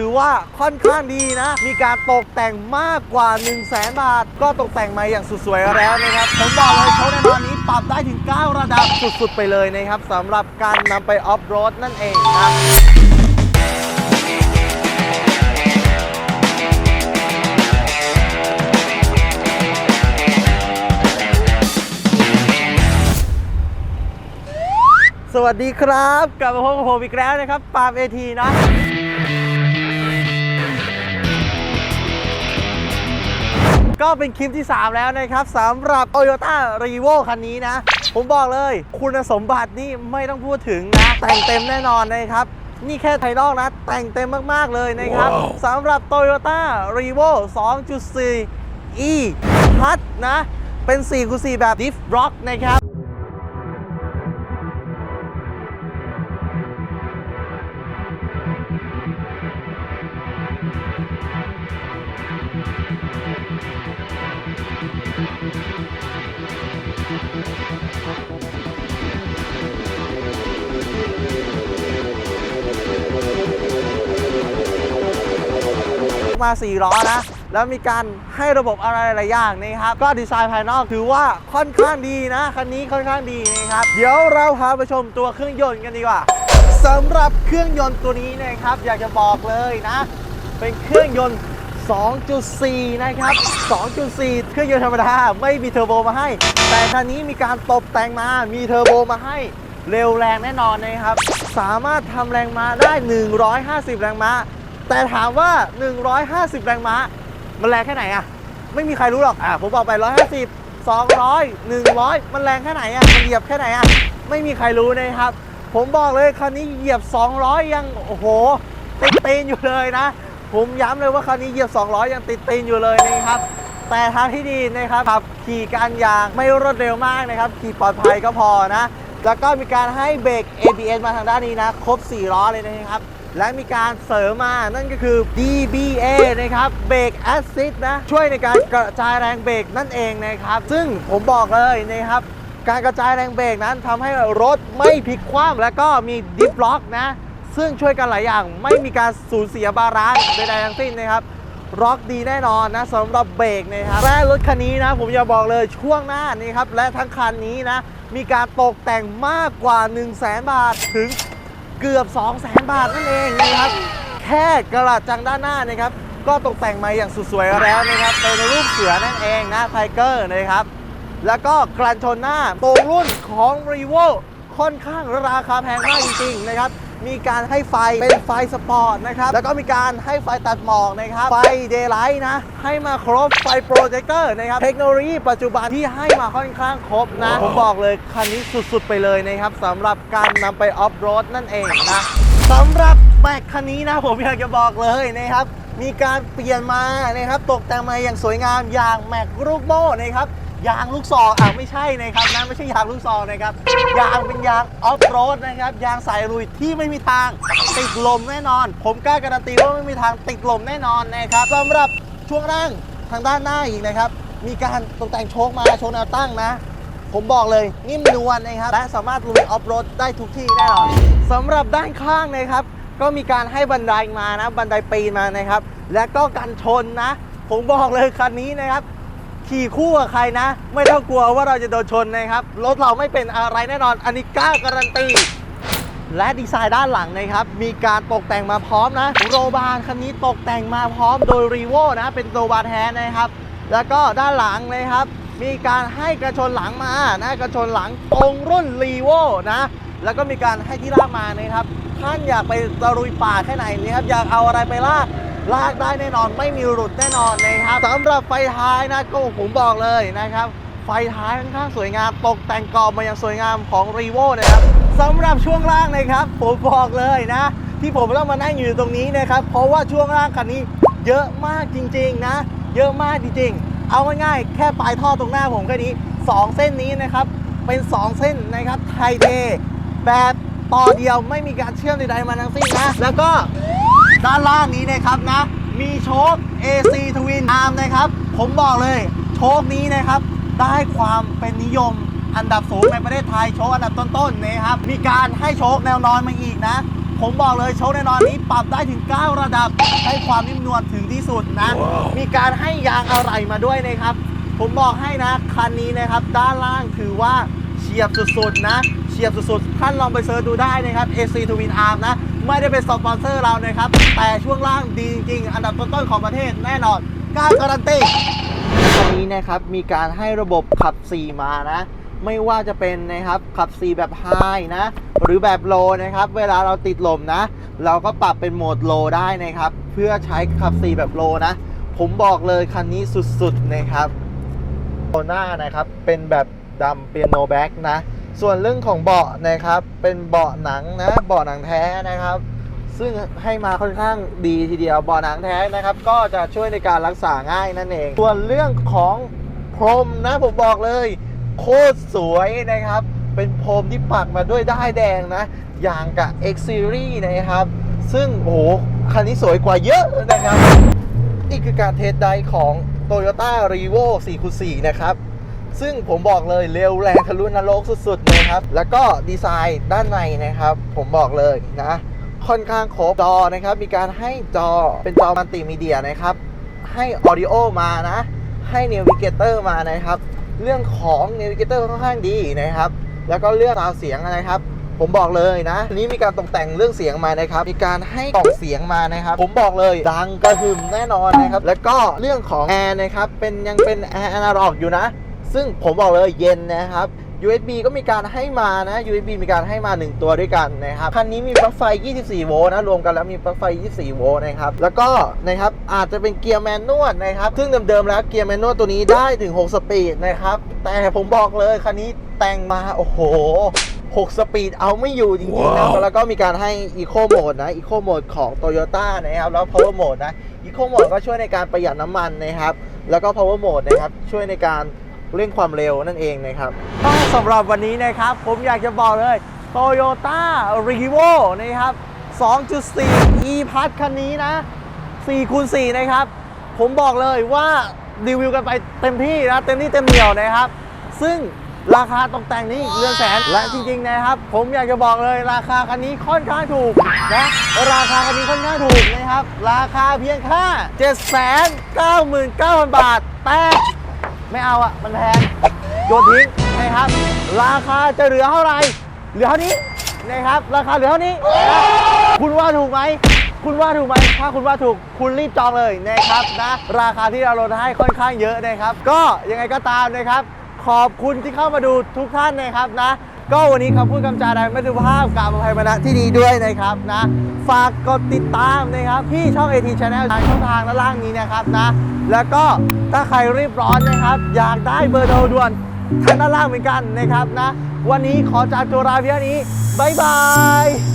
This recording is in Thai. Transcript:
ถือว่าค่อนข้างดีนะ มีการตกแต่งมากกว่า 1 0 0 0 0แบาท ก็ตกแต่งมาอย่างสุดสวยแล้วนะครับ ผมบอกเลยโชว์ในตอนนี้ปรับได้ถึง 9 ระดับสุดๆ ไปเลยนะครับสำหรับการนำไปออฟโรดนั่นเองนะสวัสดีครับ กลับมาพบกับผมอีกแล้วนะครับปาล์มเอทีนะ ก็เป็นคลิปที่ 3 แล้วนะครับสำหรับ Toyota r e v o คันนี้นะ ผมบอกเลย คุณสมบัตินี่ไม่ต้องพูดถึงนะ แต่งเต็มแน่นอนนะครับนี่แค่ภายนอกนะ แต่งเต็มมาก ๆ เลยนะครับสำหรับ Toyota r e v o 2.4 e พัดนะ เป็น4คู4แบบ Diff Rock นะครับ มา 4 ล้อนะ แล้วมีการให้ระบบอะไรหลายอย่างนะครับ ก็ดีไซน์ภายนอกถือว่าค่อนข้างดีนะ คันนี้ค่อนข้างดีนะครับ เดี๋ยวเราพาไปชมตัวเครื่องยนต์กันดีกว่าสำหรับเครื่องยนต์ตัวนี้นะครับ อยากจะบอกเลยนะ เป็นเครื่องยนต์ 2.4 นะครับ 2.4 เครื่องยนต์ธรรมดา ไม่มีเทอร์โบมาให้ แต่คันนี้มีการตกแต่งมา มีเทอร์โบมาให้ เร็วแรงแน่นอนนะครับ สามารถทำแรงม้าได้ 150 แรงม้า แต่ถามว่า 150 แรงม้า มันแรงแค่ไหนอะไม่มีใครรู้หรอก อะ ผมบอกไป 150 200 100 มันแรงแค่ไหนอะมันเหยียบแค่ไหนอะไม่มีใครรู้นะครับ ผมบอกเลยคันนี้เหยียบ 200 ยัง โอ้โหติดตีนอยู่เลยนะ ผมย้ำเลยว่าคันนี้เหยียบ 200 ยังติดตีนอยู่เลยนะครับ แต่ทางที่ดีนะครับขับขี่การยางไม่รวดเร็วมากนะครับ ขี่ปลอดภัยก็พอนะ แล้วก็มีการให้เบรก ABS มาทางด้านนี้นะ ครบ 4 ล้อเลยนะครับ และมีการเสริมมา นั่นก็คือ DBA นะครับเบรก Assist นะ ช่วยในการกระจายแรงเบรกนั่นเองนะครับ ซึ่งผมบอกเลยนะครับ การกระจายแรงเบรกนั้นทำให้รถไม่พลิกคว่ำแล้วก็มีดิฟล็อกนะ ซึ่งช่วยกันหลายอย่างไม่มีการสูญเสียบาลานซ์ใดๆทั้งสิ้นนะครับร็อกดีแน่นอนนะสำหรับเบรกนะครับและรถคันนี้นะ ผมจะบอกเลยช่วงหน้านี่ครับ และทั้งคันนี้นะ มีการตกแต่งมากกว่า 1 0 0 0 0แบาทถึงเกือบ 2 0 0 0 0 0บาทนั่นเองนะครับ แค่กระดจังด้านหน้านะครับ ก็ตกแต่งมาอย่างสุดสวยแล้วนะครับ เป็นรูปเสือนั่นเองนะไทเกอร์นะครับ แล้วก็กลันชนหน้าตรงรุ่นของ r e v o ค่อนข้างราคาแพงมากจริงๆนะครับ มีการให้ไฟเป็นไฟสปอร์ตนะครับ แล้วก็มีการให้ไฟตัดหมอกนะครับ ไฟเดย์ไลท์นะ ให้มาครบไฟโปรเจคเตอร์นะครับ เทคโนโลยีปัจจุบันที่ให้มาค่อนข้างครบนะ ผมบอกเลยคันนี้สุดๆไปเลยนะครับสำหรับการนำไปออฟโรดนั่นเองนะสำหรับแบกคันนี้นะผมอยากจะบอกเลยนะครับมีการเปลี่ยนมานะครับตกแต่งมาอย่างสวยงามอย่างแม็กรูปโบนะครับ ยางลูกซองอะไม่ใช่นะครับนะไม่ใช่ยางลูกซองนะครับ ยางเป็นยางออฟโรดนะครับ ยางสายลุยที่ไม่มีทางติดลมแน่นอน ผมกล้าการันตีว่าไม่มีทางติดลมแน่นอนนะครับสำหรับช่วงล่างทางด้านหน้าอีกนะครับ มีการตกแต่งโชคมาโชคแนวตั้งนะ ผมบอกเลยนิ่มนวลนะครับ และสามารถลุยออฟโรดได้ทุกที่แน่นอนสำหรับด้านข้างนะครับ ก็มีการให้บันไดมานะ บันไดปีนมานะครับ และก็กันชนนะ ผมบอกเลยคันนี้นะครับ ขี่คู่กับใครนะ ไม่ต้องกลัวว่าเราจะโดนชนนะครับ รถเราไม่เป็นอะไรแน่นอน อันนี้กล้าการันตี และดีไซน์ด้านหลังนะครับ มีการตกแต่งมาพร้อมนะ โรบานคันนี้ตกแต่งมาพร้อมโดยรีโวนะ เป็นโรบานแท้นะครับ แล้วก็ด้านหลังนะครับ มีการให้กระชนหลังมานะกระชนหลังตรงรุ่นรีโวนะแล้วก็มีการให้ที่ลากมานะครับ ท่านอยากไปตะลุยป่าแค่ไหนนะครับ อยากเอาอะไรไปลาก ลากได้แน่นอนไม่มีหลุดแน่นอนนะครับสำหรับไฟท้ายนะก็ผมบอกเลยนะครับ ไฟท้ายค่อนข้างสวยงามตกแต่งกรอบมาอย่างสวยงามของ r e v o นะครับสำหรับช่วงล่างนะครับ ผมบอกเลยนะ ที่ผมต้องมานั่งอยู่ตรงนี้นะครับ เพราะว่าช่วงล่างคันนี้เยอะมากจริง ๆ นะ เยอะมากจริง ๆ เอาง่ายๆแค่ปลายท่อตรงหน้าผมแค่นี้ 2 เส้นนี้นะครับเป็น 2 เส้นนะครับไทเทแบบต่อเดียวไม่มีการเชื่อมใดๆมาทั้งสิ้นนะแล้วก็ ด้านล่างนี้นะครับนะ มีโชค AC Twin Arm นะครับ ผมบอกเลย โชคนี้นะครับ ได้ความเป็นนิยมอันดับสูงในประเทศไทยโชคอันดับต้นๆนะครับ มีการให้โชคแนวนอนมาอีกนะ ผมบอกเลยโชคแน่นอนนี้ปรับได้ถึง 9 ระดับ ให้ความนิ่มนวลถึงที่สุดนะ มีการให้ยางอะไหล่มาด้วยนะครับ ผมบอกให้นะคันนี้นะครับ ด้านล่างถือว่าเฉียบสุดๆนะ เฉียบสุดๆ ท่านลองไปเซิร์ชดูได้นะครับ AC Twin Arm นะ ไม่ได้เป็นสปอนเซอร์เรานะครับ แต่ช่วงล่างดีจริงๆ อันดับต้นๆของประเทศแน่นอนกล้าการันตีคันนี้นะครับ มีการให้ระบบขับ 4 มานะ ไม่ว่าจะเป็นนะครับ ขับ 4 แบบไฮนะ หรือแบบโลนะครับ เวลาเราติดลมนะ เราก็ปรับเป็นโหมดโลได้นะครับ เพื่อใช้ขับ 4 แบบโลนะ ผมบอกเลยคันนี้สุดๆนะครับโหน้านะครับเป็นแบบดำเปียโนแบ็กนะ ส่วนเรื่องของเบาะนะครับ เป็นเบาะหนังนะเบาะหนังแท้นะครับ ซึ่งให้มาค่อนข้างดีทีเดียวเบาะหนังแท้นะครับ ก็จะช่วยในการรักษาง่ายนั่นเอง ส่วนเรื่องของพรมนะผมบอกเลย โคตรสวยนะครับ เป็นพรมที่ปักมาด้วยด้ายแดงนะ อย่างกับ X Series นะครับ ซึ่งโอ้คันนี้สวยกว่าเยอะนะครับ นี่คือการเทสไดของ Toyota r e v o 4x4 นะครับ ซึ่งผมบอกเลยเร็วแรงทะลุนรกสุดๆนะครับ แล้วก็ดีไซน์ด้านในนะครับ ผมบอกเลยนะ ค่อนข้างครบจอนะครับ มีการให้จอเป็นจอมัลติมีเดียนะครับ ให้ออดิโอมานะ ให้ Navigator มานะครับ เรื่องของ Navigator ค่อนข้างดีนะครับ แล้วก็เรื่องราวเสียงนะครับผมบอกเลยนะนนี้มีการตกแต่งเรื่องเสียงมานะครับ มีการให้กล่องเสียงมานะครับ ผมบอกเลยดังกระหึ่มแน่นอนนะครับ แล้วก็เรื่องของแอร์นะครับ เป็นยังเป็นแอร์อนาล็อกอยู่นะ ซึ่งผมบอกเลยเย็นนะครับ USB ก็มีการให้มานะ USB มีการให้มา 1 ตัวด้วยกันนะครับ คันนี้มีปลั๊กไฟ 24 โวลต์นะ รวมกันแล้วมีปลั๊กไฟ 24 โวลต์นะครับ แล้วก็นะครับ อาจจะเป็นเกียร์แมนนวลนะครับ ซึ่งเดิมๆแล้วเกียร์แมนนวลตัวนี้ได้ถึง 6 สปีดนะครับ แต่ผมบอกเลยคันนี้แต่งมา โอ้โห 6 สปีดเอาไม่อยู่จริงๆนะแล้วก็มีการให้ Eco Mode นะ Eco Mode ของ Toyota นะครับ แล้ว Power Mode นะ Eco Mode ก็ช่วยในการประหยัดน้ำมันนะครับ แล้วก็ Power Mode นะครับ ช่วยในการ เร่งความเร็วนั่นเองนะครับก็สำหรับวันนี้นะครับ ผมอยากจะบอกเลย Toyota r e v o นะครับ 2.4 e p a s คันนี้นะ4คูณ4นะครับ ผมบอกเลยว่ารีวิวกันไปเต็มที่นะเต็มที่เต็มเหนียวนะครับ ซึ่งราคาตกแต่งนี้เรือนแสนและจริงๆนะครับ ผมอยากจะบอกเลยราคาคันนี้ค่อนข้างถูกนะราคาคันนี้ค่อนข้างถูกนะครับ ราคาเพียงแค่799,000 บาท แต่ ไม่เอาอะ มันแพงโยนทิ้งนะครับ ราคาจะเหลือเท่าไหร่เหลือเท่านี้นะครับ ราคาเหลือเท่านี้นะคุณว่าถูกไหมคุณว่าถูกไหมถ้าคุณว่าถูกคุณรีบจองเลยนะครับนะ ราคาที่เราลดให้ค่อนข้างเยอะนะครับ ก็ยังไงก็ตามนะครับ ขอบคุณที่เข้ามาดูทุกท่านนะครับนะ ก็วันนี้คำพูดคำจาใดไม่สุภาพกราบอภัยมาณที่นี้ด้วยนะครับนะ ฝากกดติดตามนะครับที่ช่อง AT Channel ทางช่องทางด้านล่างนี้นะครับนะ แล้วก็ ถ้าใครรีบร้อนนะครับ อยากได้เบอร์โทรด่วนทางด้านล่างเหมือนกันนะครับนะ วันนี้ขอจากตัวลาเพียงนี้ บ๊ายบาย